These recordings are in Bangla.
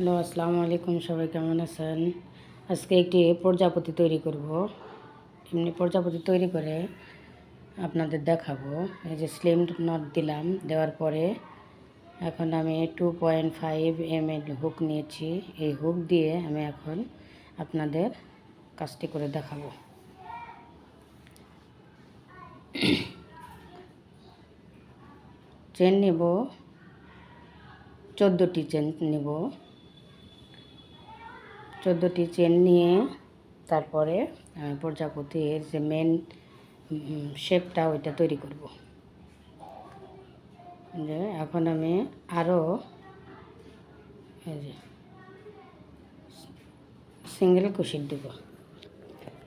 হ্যালো, আসসালামু আলাইকুম। সবাই কেমন আছেন? আজকে একটি প্রজাপতি তৈরি করব। এমনি প্রজাপতি তৈরি করে আপনাদের দেখাবো। এই যে স্লিম নট দিলাম, দেওয়ার পরে এখন আমি two point five M L hook নিয়েছি। এই হুক দিয়ে আমি এখন আপনাদের কাজটি করে দেখাবো। চেন নেব, চোদ্দোটি চেন নেব। চোদ্দোটি চেন নিয়ে তারপরে আমি প্রজাপতির যে মেন শেপটা ওইটা তৈরি করব। যে এখন আমি আরও সিঙ্গেল কুশির দেব।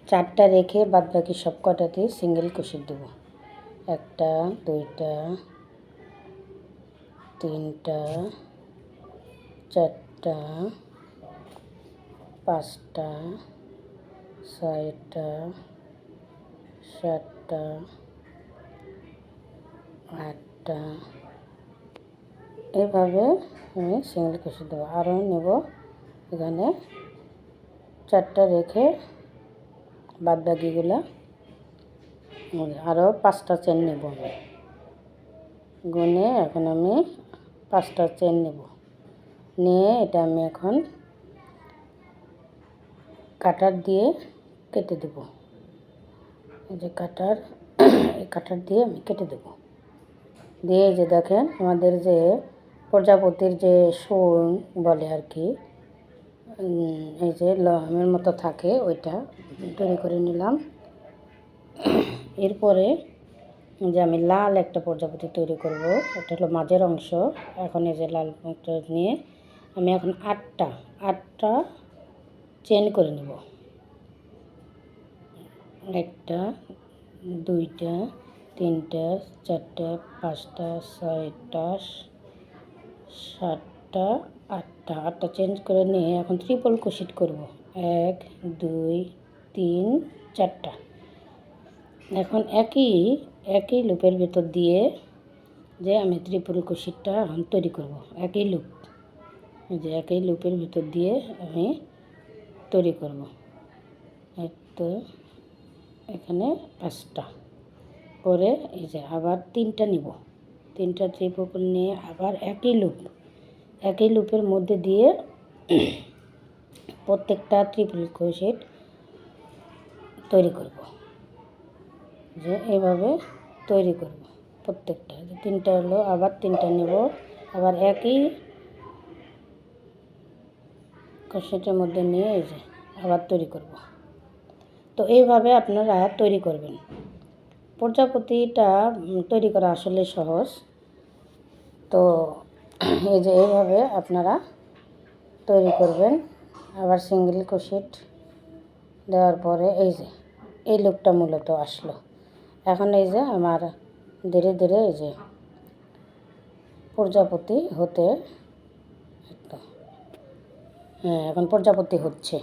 চারটা রেখে বাদ বাকি সব কটাতে সিঙ্গেল কুশির দেব। একটা, দুইটা, তিনটা, চারটা পাঁচটা, ছয়টা, সাতটা, আটটা। এইভাবে আমি সিঙ্গেল কুশি দেবো। আরও নেব এখানে চারটা রেখে বাদ বাকিগুলো আরও পাঁচটা চেন নেব আমি। গুনে এখন আমি পাঁচটা চেন নেব। নিয়ে এটা আমি এখন কাটার দিয়ে কেটে দেব। এই যে কাটার, এই কাটার দিয়ে আমি কেটে দেব। দিয়ে যে দেখেন, আমাদের যে প্রজাপতির যে সুন বলে আর কি এই যে লমের মতো থাকে, ওইটা তৈরি করে নিলাম। এরপরে যে আমি লাল একটা প্রজাপতি তৈরি করব, এটা হলো মাঝের অংশ। এখন এই যে লাল নিয়ে আমি এখন আটটা আটটা চেন করে নেব। একটা দুইটা, তিনটা, চারটা, পাঁচটা, ছয়টা, সাতটা, আটটা আটটা চেঞ্জ করে নিয়ে এখন ত্রিপল কুশিট করব। এক, দুই, তিন, চারটা। এখন একই একই লুপের ভেতর দিয়ে যে আমি ত্রিপুল কুশিটটা এখন তৈরি করব। একই লুপ। যে একই লুপের ভেতর দিয়ে আমি তৈরি করব। তো এখানে পাঁচটা। করে এই যে আবার তিনটা নিব। তিনটা ত্রিপুল নিয়ে আবার একই লুপ। একই লুপের মধ্যে দিয়ে প্রত্যেকটা ত্রিপুল কুশিট তৈরি করব। যে এইভাবে তৈরি করব প্রত্যেকটা। তিনটা হলো, আবার তিনটা নেব। আবার একই কষেটের মধ্যে নিয়ে এই যে আবার তৈরি করব। তো এইভাবে আপনারা তৈরি করবেন। প্রজাপতিটা তৈরি করা আসলে সহজ। তো এই যে এইভাবে আপনারা তৈরি করবেন। আবার সিঙ্গেল কোশেট দেওয়ার পরে এই যে এই লুকটা মূলত আসলো। এখন এই যে আমার ধীরে ধীরে এই যে প্রজাপতি হতে হ্যাঁ এখন প্রজাপতি হচ্ছে।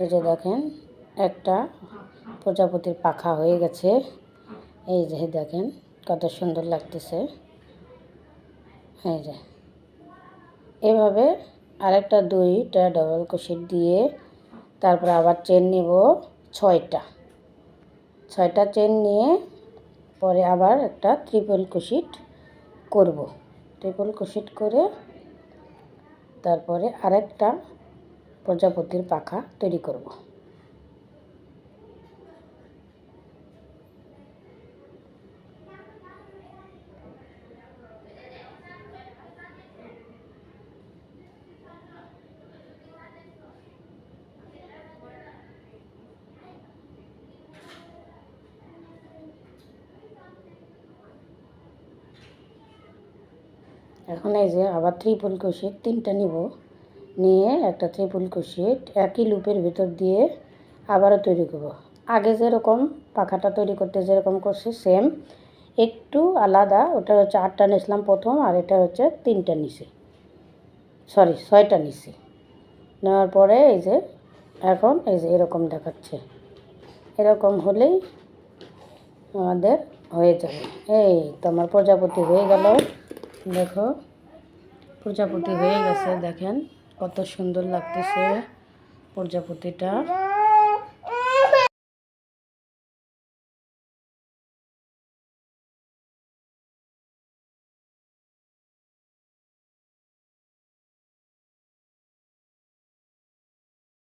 এই যে দেখেন, একটা প্রজাপতির পাখা হয়ে গেছে। এই যে দেখেন, কত সুন্দর লাগতেছে। এই যে, এভাবে আরেকটা দুইটা ডবল কুশিট দিয়ে তারপরে আবার চেন নিব ছয়টা। ছয়টা চেন নিয়ে পরে আবার একটা ট্রিপল কুশিট করব। ট্রিপল কুশিট করে তারপরে আরেকটা প্রজাপতির পাখা তৈরি করব। এখন এই যে আবার ত্রিপুল কুশিট তিনটা নিব। নিয়ে একটা ত্রিপুল কুশিট একই লুপের ভিতর দিয়ে আবারও তৈরি করব। আগে যেরকম পাখাটা তৈরি করতে যেরকম করছি সেম একটু আলাদা, ওটা হচ্ছে আটটা নিয়েছিলাম প্রথম, আর এটা হচ্ছে তিনটা নিছি। সরি ছয়টা নিছি। নেওয়ার পরে এই যে, এখন এই যে এরকম দেখাচ্ছে। এরকম হলেই আমাদের হয়ে যাবে। এই তোমার প্রজাপতি হয়ে গেল। দেখো প্রজাপতি হয়ে গেছে দেখেন কত সুন্দর লাগতেছে প্রজাপতিটা।